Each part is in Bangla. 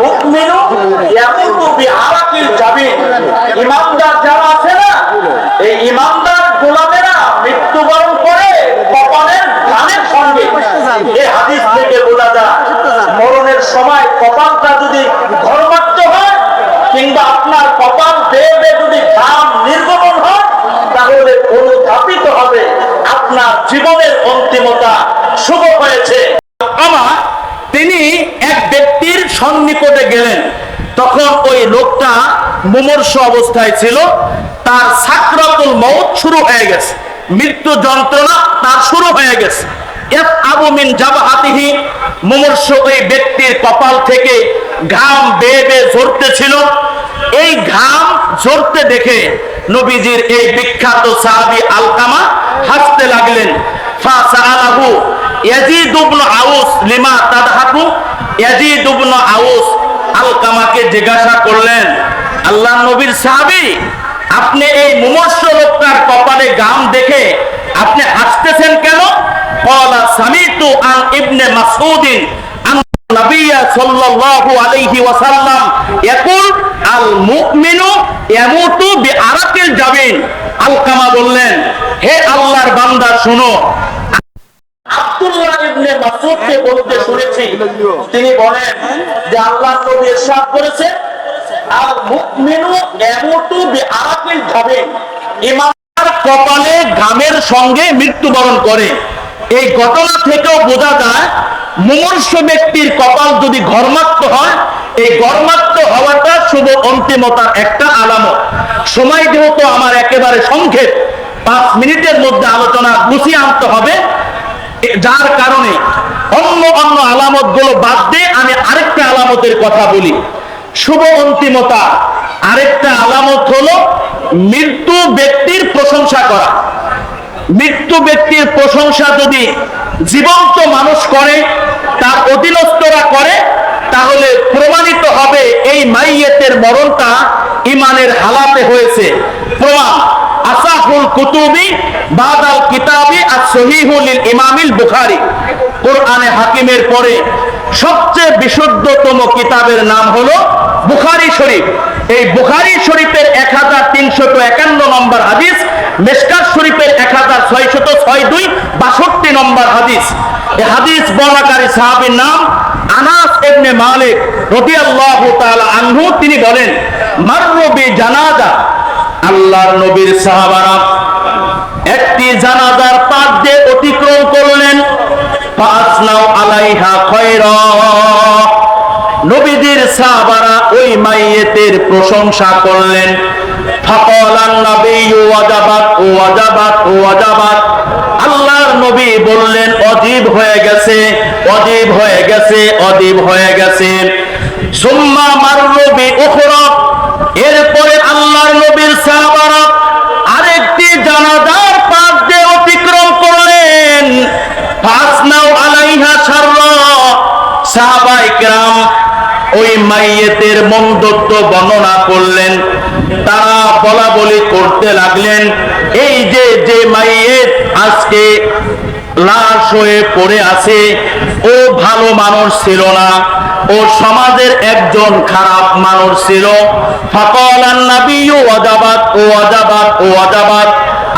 মুমিনু ইয়াকুতু বিআরাকিল জাবিন ইমানদার যারা আছে না, এই ইমানদার গোলামেরা মৃত্যুবরণ করে কপালের ধানের সঙ্গে এই হাদিস থেকে বোঝা যায়, মরণের সময় কপালটা যদি ঘরমাত্র হয়, কিংবা আপনার কপাল বেয়ে যদি ঘাম নির্গমন হয়, তাহলে অনুধাপিত হবে, আপনার জীবনের অন্তিমতা শুভ হয়েছে আমার তিনি এক ব্যক্তির সন্নিকটে গেলেন। তখন ওই লোকটা মুমূর্ষ অবস্থায় ছিল। তার সাকরাতুল মৌত শুরু হয়ে গেছে। মৃত্যু যন্ত্রণা তার শুরু হয়ে গেছে। আবু মিন জাবাহাতিহি, মুমর্ষ ওই ব্যক্তির কপাল থেকে ঘাম বেয়ে বেয়ে ঝরতেছিল। এই ঘাম ঝরতে দেখে নবীজির এই বিখ্যাত সাহাবী আলকামা হাসতে লাগলেন। ফাসাআলাহু ইয়াজিদ ইবনে আউস লিমা তাদহাকু ইয়াজিদ ইবনে আউস আলকামাকে জিজ্ঞাসা করলেন আল্লাহ নবীর সাহাবী, আপনি এই মুমর্ষ লোকটার কপালে গাম দেখে আপনি হাসতেছেন কেন? সামিতু ইবনে আল আলকামা বললেন, হে আল্লাহর বান্দা, শুনো আব্দুল্লাহ ইবনে মাসউদকে বলতে শুনেছি। তিনি বলেন যে আল্লাহ নবী ইরশাদ করেছে আল মুমিনু ইয়ামুতু বিআরাকিল জাবিন ইমানদার কপালে ঘামের সঙ্গে মৃত্যুবরণ করে। এই ঘটনা থেকেও বোঝা যায় মুমূর্ষ ব্যক্তির কপাল যদি ঘর্মাক্ত হয় এই ঘর্মাক্ত হওয়াটা শুভ অন্তিমতার একটা আলামত। সময় যেহেতু আমার একেবারে সংক্ষেপ পাঁচ মিনিটের মধ্যে আলোচনা গুছিয়ে আনতে হবে। যার কারণে অন্য অন্য আলামতগুলো বাদ দিয়ে আমি আরেকটা আলামতের কথা বলি। শুভ অন্তিমতা। আরেকটা আলামত হলো মৃত্যু ব্যক্তির প্রশংসা করা। মৃত্যু ব্যক্তির প্রশংসা যদি জীবন্ত মানুষ করে, তার অধীনস্থরা করে, তাহলে প্রমাণিত হবে এই মাইয়েতের মরণটা ইমানের হালাতে হয়েছে। প্রমাণ। হাকিমের পরে সবচেয়ে বিশুদ্ধতম কিতাবের নাম হলো বুখারী শরীফ। এই বুখারী শরীফের এক হাজার তিনশত একান্ন নম্বর হাদিস, মেসকাত শরীফের এক হাজার ছয়শত ছয় দুই বাষট্টি নম্বর হাদিস। এই হাদিস বর্ণাকারী সাহাবীর নাম আনাস ইবনে মালিক তাআলা আনহু। তিনি বলেন মাররুবি জানাজা আল্লাহর নবীর সাহাবারা একটি জানাজার পাশ দিয়ে অতিক্রম করলেন ফাসনাউ আলাইহা খয়রা নবীজির সাহাবারা ওই মাইয়েতের প্রশংসা করলেন আল্লাহর নবী বললেন, অজীব হয়ে গেছে, অজীব হয়ে গেছে, অজীব হয়ে গেছে। সুম্মা এরপরে আল্লাহর নবীর সাহাবারা আরেকটি জানাজার পাশ দিয়ে অতিক্রম করলেন ফাসনাউ আলাইহা শাররা সাহাবায়ে কেরাম ওই মাইয়েতের মন্দত্ব বর্ণনা করলেন। তারা বলা বলি করতে লাগলেন, এই যে যে মাইয়েত আজকে লাশ হয়ে পড়ে আছে, ও ভালো মানুষ ছিল না, ও সমাজের একজন খারাপ মানুষ ছিল। ফাকালান নাবিয়্যু ওয়াজাবাত, ও ওয়াজাবাত ও ওয়াজাবাত।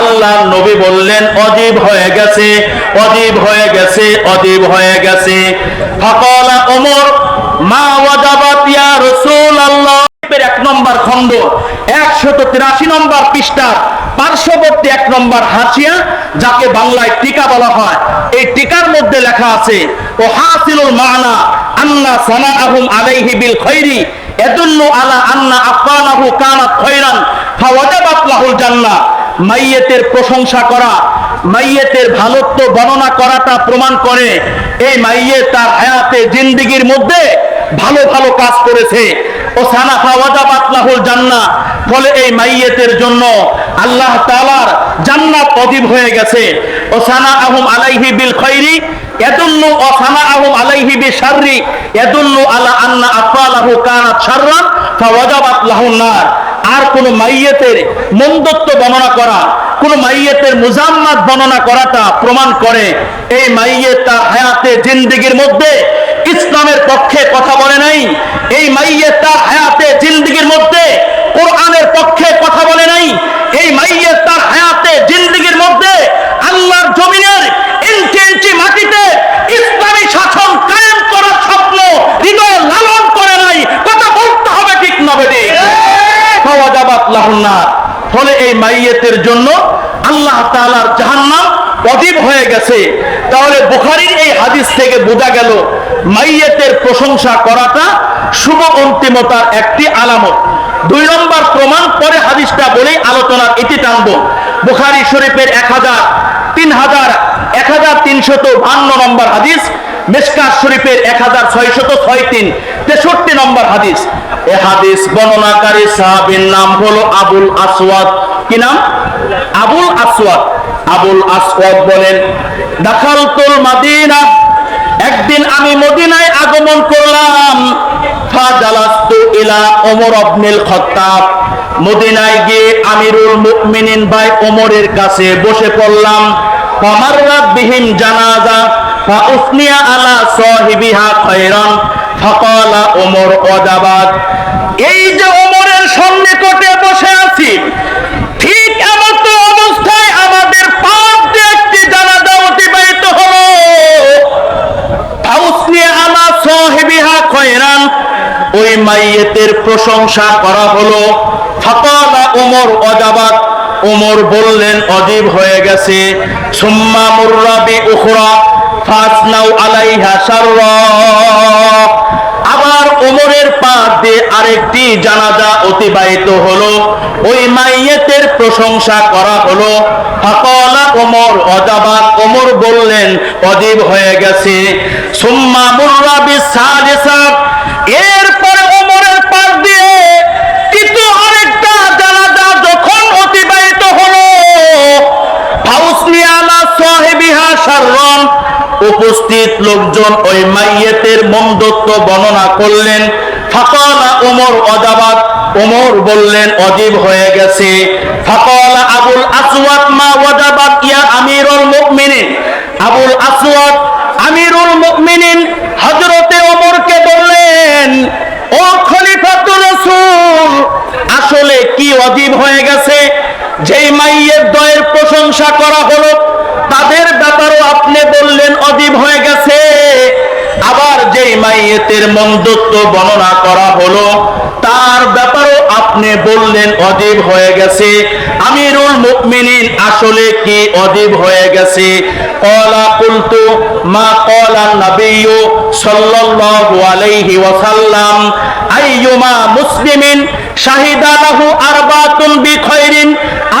আল্লাহ নবী বললেন, অজীব হয়ে গেছে, অজীব হয়ে গেছে, অজীব হয়ে গেছে। ফাকালা ওমর, মা ওয়াজাবাত তিরাশি নম্বর পৃষ্ঠার পার্শ্ববর্তী এক নম্বর যাকে বাংলায় টিকা বলা হয়। এই টিকার মধ্যে লেখা আছে, ও খৈরি আন্না মাইয়েতের প্রশংসা করা, মাইয়েতের ভালোত্ব বর্ণনা করাটা প্রমাণ করে, এই মাইয়েত তার হায়াতে জিন্দিগির মধ্যে ভালো ভালো কাজ করেছে। ও সানাফা ওয়াজাবাত লাহুল জান্নাহ ফলে এই মাইয়েতের জন্য আল্লাহ তাআলার জান্নাত অজীব হয়ে গেছে। ও সানা আহম আলাইহি বিল খৈরি ইয়াদুল্লু ও সানা আহম আলাইহি বি শাররি, ইয়াদুল্লু আলা আন্না আফআলাহু কানাত শাররান ফাওয়াজাবাত লাহুন নার। আর কোন মাইয়েতের মন্দত্ব বর্ণনা করা, কোন মাইয়েতের মুজাম্মাত বর্ণনা করাটা প্রমাণ করে, এই মাইয়েত তার হায়াতে জিন্দিগির মধ্যে ইসলামের পক্ষে কথা বলে নাই, এই মাইয়ের তার হায়াতে জিন্দগির মধ্যে কোরআনের পক্ষে কথা বলে নাই, এই মাইয়ের তার হায়াতে জিন্দগির মধ্যে আল্লাহর জমিনের ইঞ্চি ইঞ্চি মাটিতে ইসলামী শাসন কায়েম করার স্বপ্ন, হৃদয় লালন করে নাই, কথা বলতে হবে ঠিক না বেটি। ফাওয়াজাবাত লাহুন্না ফলে এই মাইয়েতের জন্য আল্লাহ তাআলার জাহান্নাম অজীব হয়ে গেছে। তাহলে বুখারির এই হাদিস থেকে বোঝা গেল, মাইয়েতের প্রশংসা করাটা শুভ অন্তিমতার একটি আলামত। দুই নম্বর প্রমাণ পরে হাদিসটা বলেই আলোচনার ইতি টানব। বুখারী শরীফের এক হাজার, তিন হাজার এক হাজার তিনশত বান্ন নম্বর হাদিস, মেসকাত শরীফের এক হাজার ছয়শত ছয় তিন তেষট্টি নম্বর হাদিস। এ হাদিস বর্ণনাকারী সাহাবীর নাম হলো আবুল আসওয়াদ। কি নাম? আবুল আসওয়াদ। আবুল আসওয়াদ বলেন, দাখালতুল মাদিনা, একদিন আমি মদিনায় আগমন করলাম। ফাজালাস্তু ইলা ওমর ইবনুল খাত্তাব। মদিনায় গিয়ে আমিরুল মুমিনিন ভাই ওমরের কাছে বসে পড়লাম। ফামাররাত বিহিম জানাজা ফাউসনিয়া আলা সাহিবিহা খায়রান, ফাকালা ওমর ওয়াজাবাত এই যে ওমরের সন্নিকটে বসে আছি, ঠিক এমন তো অবস্থায় আমাদের দিয়ে একটি জানাজা অতিবাহিত হলো। ফাউসনিয়া আলা সাহিবিহা খায়রান ওই মাইয়েতের প্রশংসা করা হলো। ফাকালা ওমর ওয়াজাবাত ওমর বললেন, অজীব হয়ে গেছে। সুম্মা মুররাবি উখরা ফাসনাউ আলাইহা আবার ওমরের পাশ দিয়ে আরেকটি জানাজা অতিবাহিত হলো। ওই মাইয়েতের প্রশংসা করা হলো। ফাকালা ওমর অজাবাত। ওমর বললেন, অজীব হয়ে গেছে। সুম্মা মুররাবি সালিসা এরপরে শাররন উপস্থিত লোকজন ওই মাইয়েতের মন্দত্ব বর্ণনা করলেন। ফাকালা ওমর অজাবাত ওমর বললেন, অজীব হয়ে গেছে। ফাকালা আবুল আসওয়াদ, মা ওয়াজাবাত ইয়া আমিরুল মুমিনিন। আবুল আসওয়াদ, আমিরুল মুমিনিন। হযরতে ওমরকে বললেন, ও খলিফাতুর রাসূল, আসলে কি অজীব হয়ে গেছে? যেই মাইয়ের দয়ের প্রশংসা করা হলো তাদের ব্যাপারেও আপনি বললেন অজীব হয়ে গেছে আবার যেই মন্দত্ব বর্ণনা করা হলো। তার ব্যাপারেও আপনি বললেন, অজীব হয়ে গেছে। আমিরুল মুমিনিন আসলে কি অজীব হয়ে গেছে? কলা কুলতু মা কলা নবিয়্যু সাল্লাল্লাহু আলাইহি ওয়াসাল্লাম, আইয়ুমা মুসলিমিন শাহিদা লাহু আরবাতুন বিখাইরিন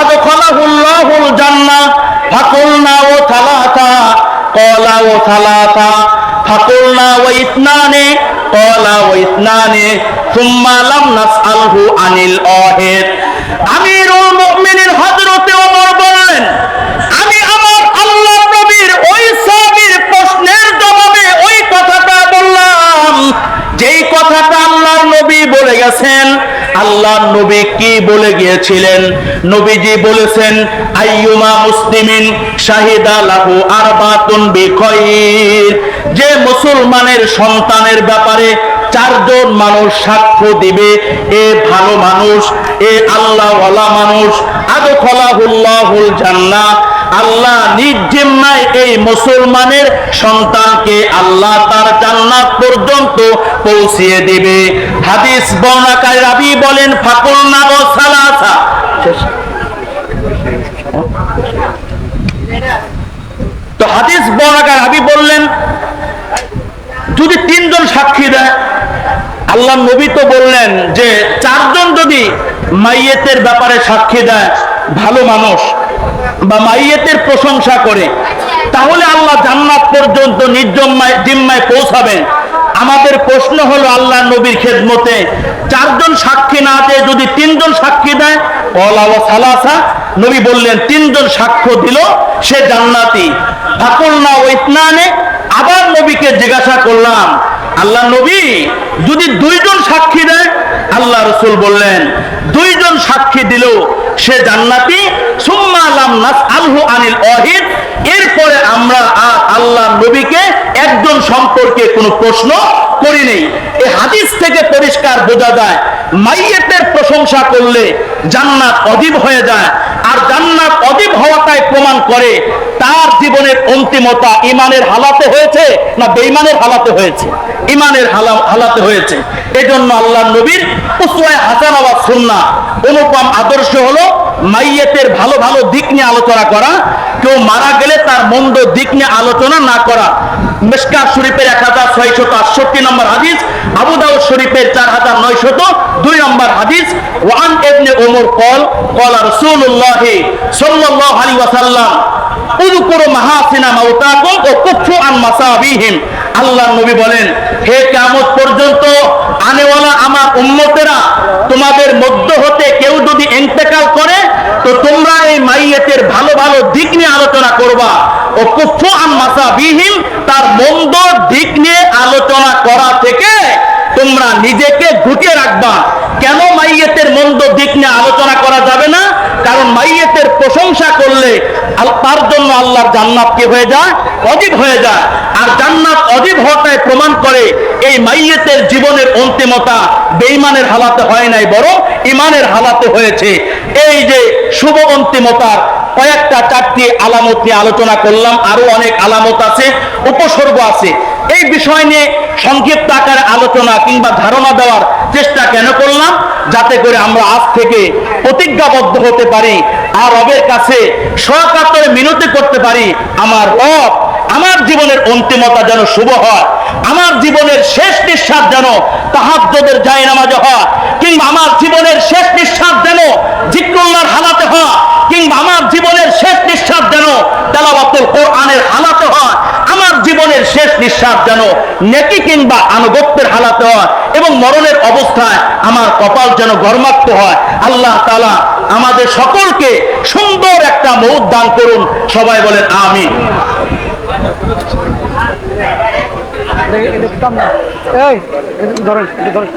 আদখালাহুল্লাহুল জান্নাহ। ফাকুলনা ও থালাথা কলা ও থালাথা কলা ও ইতনানে সুম্মা লাম নাসআলহু আনিল আহিদ আমিরুল মুমিনিন হযরতে ওমর বললেন, আমি আমার আল্লাহ নবীর ওই সাহাবীর প্রশ্নের জবাবে ওই কথাটা বললাম। যেই কথাটা আল্লাহর বলে গেছেন আল্লাহর নবী কি বলে গিয়েছিলেন? নবীজি বলেছেন, আইয়ুমা মুসলিমিন শাহিদা লাহু আরবাতুন বিখয়র যে মুসলমানের সন্তানের ব্যাপারে চারজন মানুষ সাক্ষ্য দিবে, এ ভালো মানুষ, এ আল্লাহওয়ালা মানুষ জান্নাহ আল্লাহ নিজ জিম্মায় এই মুসলমানের সন্তানকে আল্লাহ তার জান্নাত পর্যন্ত পৌঁছিয়ে দিবে। হাদিস বর্ণাকারী রাবি বলেন, ফাকুলনা ও সালাসা তো হাদিস বর্ণাকার রাবি বললেন, যদি তিনজন সাক্ষী দেয়, আল্লাহ নবী তো বললেন যে চারজন যদি মাইয়েতের ব্যাপারে সাক্ষী দেয়, ভালো মানুষ বা মাইয়েতের প্রশংসা করে, তাহলে আল্লাহ জান্নাত পর্যন্ত নির্জম্মায় জিম্মায় পৌঁছাবেন আমাদের প্রশ্ন হলো আল্লাহ নবীর খেদমতে চারজন সাক্ষী না দিয়ে যদি তিনজন সাক্ষী দেয় সালাসা, নবী বললেন, তিনজন সাক্ষ্য দিল, সে জান্নাতি। ফাকুল না ও আবার নবীকে জিজ্ঞাসা করলাম, আল্লাহ নবী, যদি দুইজন সাক্ষী দেয়, আল্লাহ রসুল বললেন, দুইজন সাক্ষী দিল, সে জান্নাতি, সুম্মা আলাম নাস আলহু আনিল অহিদ, এরপরে আমরা আর আল্লাহ নবীকে একজন সম্পর্কে কোনো প্রশ্ন করি নেই। এই হাদিস থেকে পরিষ্কার বোঝা যায়, মাইয়েতের প্রশংসা করলে জান্নাত অদীব হয়ে যায়, আর জান্নাত অদীব হওয়াটাই প্রমাণ করে তার জীবনের অন্তিমতা ইমানের হালাতে হয়েছে না বেইমানের হালাতে হয়েছে? ইমানের হালা- হালাতে হয়েছে। এজন্য আল্লাহ নবীর উসওয়ায়ে হাসানা ওয়া সুন্নাহ। অনুপম আদর্শ হলো মাইয়েতের ভালো ভালো দিক নিয়ে আলোচনা করা। কেউ মারা গেলে তার মন্দ দিক নিয়ে আলোচনা না করা। মিশকাত শরীফের এক হাজার ছয়শত আটষট্টি নম্বর হাদিস, আবু দাউদ শরীফের চার হাজার নয়শত দুই নম্বর হাদিস ওয়ান ইবনে ওমর কল কল রাসূলুল্লাহ সাল্লাল্লাহু আলাইহি ওয়াসাল্লাম মাহাসিনা ও কুফু আন মাসাবিহিম। আল্লাহ নবী বলেন, হে পর্যন্ত আনেওয়ালা আমার তোমাদের মধ্য হতে কেউ যদি ইন্তেকাল করে, তো তোমরা এই মাইয়েতের ভালো ভালো দিক নিয়ে আলোচনা করবা। ও কুফু আন মাসাবিহিম, তার মন্দ দিক নিয়ে আলোচনা করা থেকে তোমরা নিজেকে গুটিয়ে রাখবা। কেন মাইয়েতের মন্দ দিক নিয়ে আলোচনা করা যাবে না? কারণ মাইয়েতের প্রশংসা করলে তার জন্য আল্লাহর জান্নাত কি হয়ে যায়? অজীব হয়ে যায়। আর জান্নাত অজীব হওয়াটাই প্রমাণ করে এই মাইয়েতের জীবনের অন্তিমতা বেইমানের হালাতে হয় নাই, বরং ইমানের হালাতে হয়েছে। এই যে শুভ অন্তিমতার কয়েকটা চারটি আলামত নিয়ে আলোচনা করলাম, আরও অনেক আলামত আছে, উপসর্গ আছে। এই বিষয় নিয়ে সংক্ষিপ্ত আকারে আলোচনা কিংবা ধারণা দেওয়ার চেষ্টা কেন করলাম? যাতে করে আমরা আজ থেকে প্রতিজ্ঞাবদ্ধ হতে পারি আর রবের কাছে সকাতরে মিনতি করতে পারি, আমার রব আমার জীবনের অন্তিমতা যেন শুভ হয়, আমার জীবনের শেষ নিঃশ্বাস যেন তাহাজ্জুদের যায় নামাজে হয়, কিংবা আমার জীবনের শেষ নিঃশ্বাস যেন জিক্রুল্লাহর হালাতে হয়, কিংবা আমার জীবনের শেষ নিঃশ্বাস যেন তেলাওয়াতুল কোরআনের হালাতে হয়, আমার জীবনের শেষ নিঃশ্বাস যেন নেকি কিংবা আনুগত্যের হালাতে হয় এবং মরণের অবস্থায় আমার কপাল যেন গর্মাক্ত হয়। আল্লাহ তালা আমাদের সকলকে সুন্দর একটা মৌত দান করুন। সবাই বলেন আমি ধরেন ধরেন।